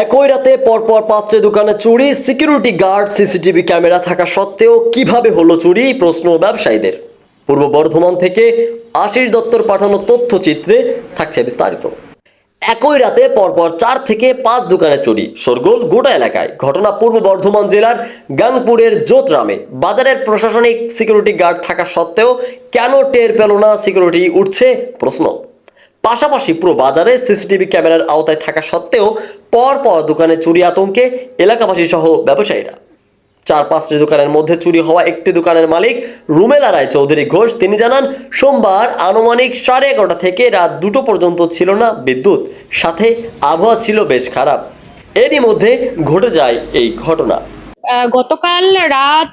একই রাতে পরপর পাঁচটি দোকানে চুরি সিকিউরিটি গার্ড সিসিটিভি ক্যামেরা থাকা সত্ত্বেও কীভাবে হলো চুরি, প্রশ্ন ব্যবসায়ীদের। পূর্ব বর্ধমান থেকে আশিস দত্তর পাঠানো তথ্যচিত্রে থাকছে বিস্তারিত। একই রাতে পরপর চার থেকে পাঁচ দোকানে চুরি, শোরগোল গোটা এলাকায়। ঘটনা পূর্ব বর্ধমান জেলার গাংপুরের জোতরামে। বাজারের প্রশাসনিক সিকিউরিটি গার্ড থাকা সত্ত্বেও কেন টের পেল না সিকিউরিটি উঠছে প্রশ্ন। পাশাপাশি পুরো বাজারে সিসিটিভি ক্যামেরার আওতায় থাকা সত্ত্বেও পর পর দোকানে চুরি আতঙ্কে এলাকাবাসী সহ ব্যবসায়ীরা। চার পাঁচটি দোকানের মধ্যে চুরি হওয়া একটি দোকানের মালিক রুমেলা রায় চৌধুরী ঘোষ। তিনি জানান, সোমবার আনুমানিক সাড়ে এগারোটা থেকে রাত দুটো পর্যন্ত ছিল না বিদ্যুৎ, সাথে আবহাওয়া ছিল বেশ খারাপ। এরই মধ্যে ঘটে যায় এই ঘটনা। গতকাল রাত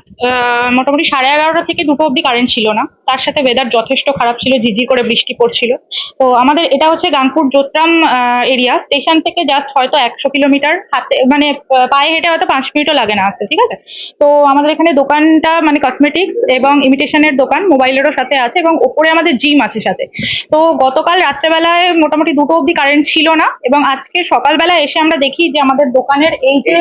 মোটামুটি সাড়ে এগারোটা থেকে দুটো অবধি কারেন্ট ছিল না। তার সাথে ওয়েদার যথেষ্ট খারাপ ছিল, ঝিঝি করে বৃষ্টি পড়ছিল। তো আমাদের, এটা হচ্ছে গাংপুর জোত্রাম এরিয়া স্টেশন থেকে জাস্ট হয়তো একশো কিলোমিটার হাতে মানে পায়ে হেঁটে হয়তো পাঁচ মিনিটও লাগে না আসতে, ঠিক আছে? তো আমাদের এখানে দোকানটা মানে কসমেটিক্স এবং ইমিটেশনের দোকান, মোবাইলেরও সাথে আছে এবং ওপরে আমাদের জিম আছে সাথে। তো গতকাল রাত্রেবেলায় মোটামুটি দুটো অবধি কারেন্ট ছিল না এবং আজকে সকালবেলা এসে আমরা দেখি যে আমাদের দোকানের এই যে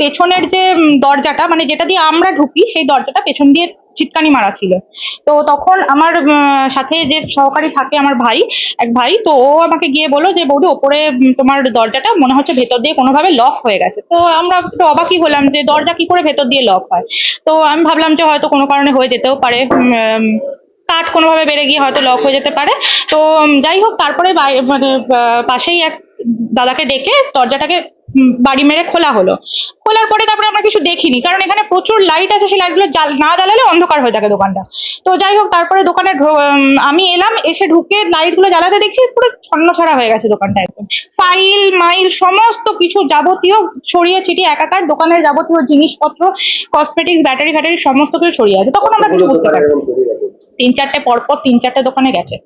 পেছনের যে দরজাটা মানে যেটা দিয়ে আমরা ঢুকি, সেই দরজাটা পেছন দিয়ে চিটকানি মারা ছিল। তো তখন আমার সাথে যে সহকারী থাকে আমার ভাই, এক ভাই, তো ও আমাকে গিয়ে বলল যে, বৌদি, ওপরে তোমার দরজাটা মনে হচ্ছে ভেতর দিয়ে কোনোভাবে লক হয়ে গেছে। তো আমরা একটু অবাকই হলাম যে, দরজা কি করে ভেতর দিয়ে লক হয়? তো আমি ভাবলাম যে, হয়তো কোনো কারণে হয়ে যেতেও পারে কাঠ কোনোভাবে বেড়ে গিয়ে হয়তো লক হয়ে যেতে পারে। তো যাই হোক, তারপরে মানে পাশেই এক দাদাকে ডেকে দরজাটাকে বাড়ি মেরে খোলা হলো। খোলার পরে তারপরে আমরা কিছু দেখিনি কারণ এখানে প্রচুর লাইট আছে সেই লাইটগুলো না জ্বালালে অন্ধকার হয়ে থাকে দোকানটা। তো যাই হোক তারপরে দোকানে আমি এলাম এসে ঢুকে লাইটগুলো জ্বালাতে দেখছি পুরো ছন্ন ছাড়া হয়ে গেছে দোকানটা একদম। ফাইল মাইল সমস্ত কিছু যাবতীয় ছড়িয়ে ছিটিয়ে একাকার দোকানের যাবতীয় জিনিসপত্র কসমেটিক্স ব্যাটারি ফ্যাটারি সমস্ত কিছু ছড়িয়ে আছে। তখন আমরা কিছু বুঝতে পারি তিন চারটে পরপর তিন চারটে দোকানে গেছে।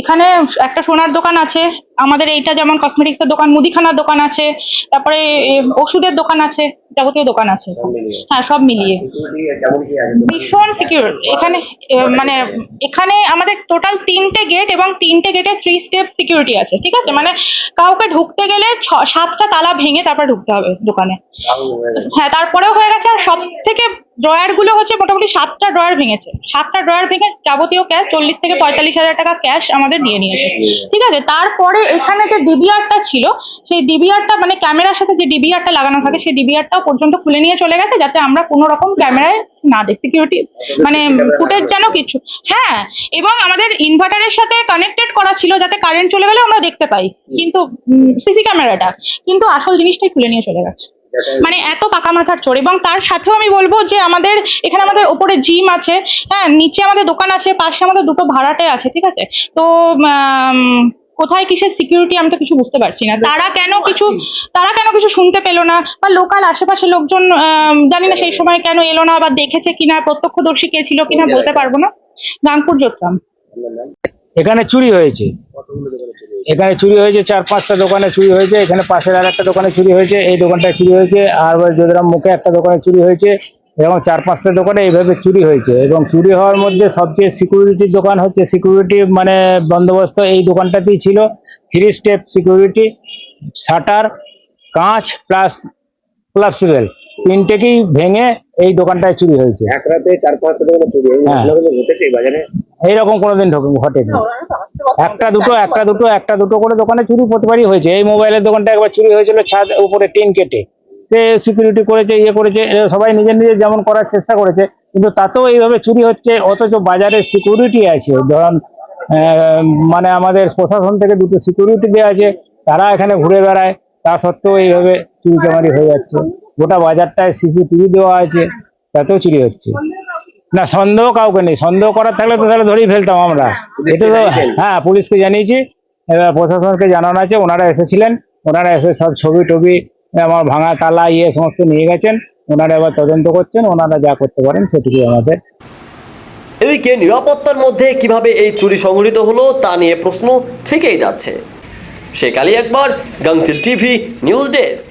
এখানে একটা সোনার দোকান আছে আমাদের এইটা যেমন কসমেটিক্সের দোকান মুদিখানার দোকান আছে তারপরে ওষুধের দোকান আছে যাবতীয় দোকান আছে। হ্যাঁ সব মিলিয়ে। ভীষণ সিকিউর এখানে মানে এখানে আমাদের টোটাল তিনটে গেট এবং তিনটে গেটে থ্রি স্টেপ সিকিউরিটি আছে ঠিক আছে? মানে কাউকে ঢুকতে গেলে সাতটা তালা ভেঙে তারপর ঢুকতে হবে দোকানে। হ্যাঁ তারপরেও হয়ে গেছে। আর সব থেকে ড্রয়ারগুলো হচ্ছে মোটামুটি সাতটা ড্রয়ার ভেঙেছে। সাতটা ড্রয়ার ভেঙে যাবতীয় ক্যাশ চল্লিশ থেকে পঁয়তাল্লিশ হাজার টাকা ক্যাশ আমাদের নিয়ে নিয়েছে। ঠিক আছে? তারপরে এখানে যে ডিবিআরটা ছিল, সেই ডিবিআরটা মানে ক্যামেরার সাথে যে ডিবিআরটা লাগানো থাকে, সেই ডিবিআরটাও পর্যন্ত খুলে নিয়ে চলে গেছে যাতে আমরা কোনো রকম ক্যামেরায় না দিই সিকিউরিটি মানে ফুটেজ যেন কিছু। হ্যাঁ এবং আমাদের ইনভার্টারের সাথে কানেক্টেড করা ছিল যাতে কারেন্ট চলে গেলে আমরা দেখতে পাই। কিন্তু সিসি ক্যামেরাটা কিন্তু আসল জিনিসটাই খুলে নিয়ে চলে গেছে। মানে এত পাকা মাথার চোর। এবং তার সাথেও আমি বলব যে আমাদের এখানে আমাদের ওপরে জিম আছে হ্যাঁ নিচে আমাদের দোকান আছে পাশে আমাদের দুটো ভাড়াটে আছে ঠিক আছে? তো কোথায় কিসের সিকিউরিটি আমি তো কিছু বুঝতে পারছি না। তারা কেন কিছু তারা কেন কিছু শুনতে পেল না? বা লোকাল আশেপাশে লোকজন জানি না সেই সময় কেন এলো না বা দেখেছে কিনা প্রত্যক্ষদর্শী কে ছিল কিনা বলতে পারব না। গাংপুর যোতরাম এখানে চুরি হয়েছে। এখানে চুরি হয়েছে চার পাঁচটা দোকানে চুরি হয়েছে এখানে পাশের আর একটা দোকানে চুরি হয়েছে এই দোকানটায় চুরি হয়েছে আর ওই যোদরাম মুখে একটা দোকানে চুরি হয়েছে এবং চার পাঁচটা দোকানে এইভাবে চুরি হয়েছে। এবং চুরি হওয়ার মধ্যে সবচেয়ে সিকিউরিটির দোকান হচ্ছে সিকিউরিটি মানে বন্দোবস্ত এই দোকানটাতেই ছিল। থ্রি স্টেপ সিকিউরিটি শাটার কাঁচ প্লাস ক্লাবসিবেল তিনটেকেই ভেঙে এই দোকানটায় চুরি হয়েছে। এক রাতে চার পাঁচটা দোকানে চুরি এই হ্যাঁ। ঘটেছে বাজারে? এইরকম কোনোদিন ঢোকে- ঘটেনি। একটা দুটো একটা দুটো একটা দুটো করে দোকানে চুরি প্রতিবারই হয়েছে। এই মোবাইলের দোকানটা একবার চুরি হয়েছিল ছাদ উপরে টিন কেটে। সে সিকিউরিটি করেছে ইয়ে করেছে সবাই নিজের নিজের যেমন করার চেষ্টা করেছে কিন্তু তাতেও এইভাবে চুরি হচ্ছে অথচ বাজারে সিকিউরিটি আছে। ধরুন মানে আমাদের প্রশাসন থেকে দুটো সিকিউরিটি দেওয়া আছে তারা এখানে ঘুরে বেড়ায় তা সত্ত্বেও এইভাবে চুরি চামারি হয়ে যাচ্ছে। গোটা বাজারটায় সিসিটিভি দেওয়া আছে তাতেও চুরি হচ্ছে। না সন্দেহ কাউকে নেই। সন্দেহ করার থাকলে তো তাহলে ধরেই ফেলতাম আমরা। এটা তো হ্যাঁ পুলিশকে জানিয়েছি। এবার প্রশাসনকে জানানো আছে ওনারা এসেছিলেন। ওনারা এসে সব ছবি টবি আমার ভাঙা তালা ইয়ে সমস্ত নিয়ে গেছেন। ওনারা এবার তদন্ত করছেন ওনারা যা করতে পারেন সেটুকুই আমাদের। এদিকে নিরাপত্তার মধ্যে কীভাবে এই চুরি সংঘটিত হলো তা নিয়ে প্রশ্ন থেকেই যাচ্ছে। সেকালই একবার Gangchil TV news desk.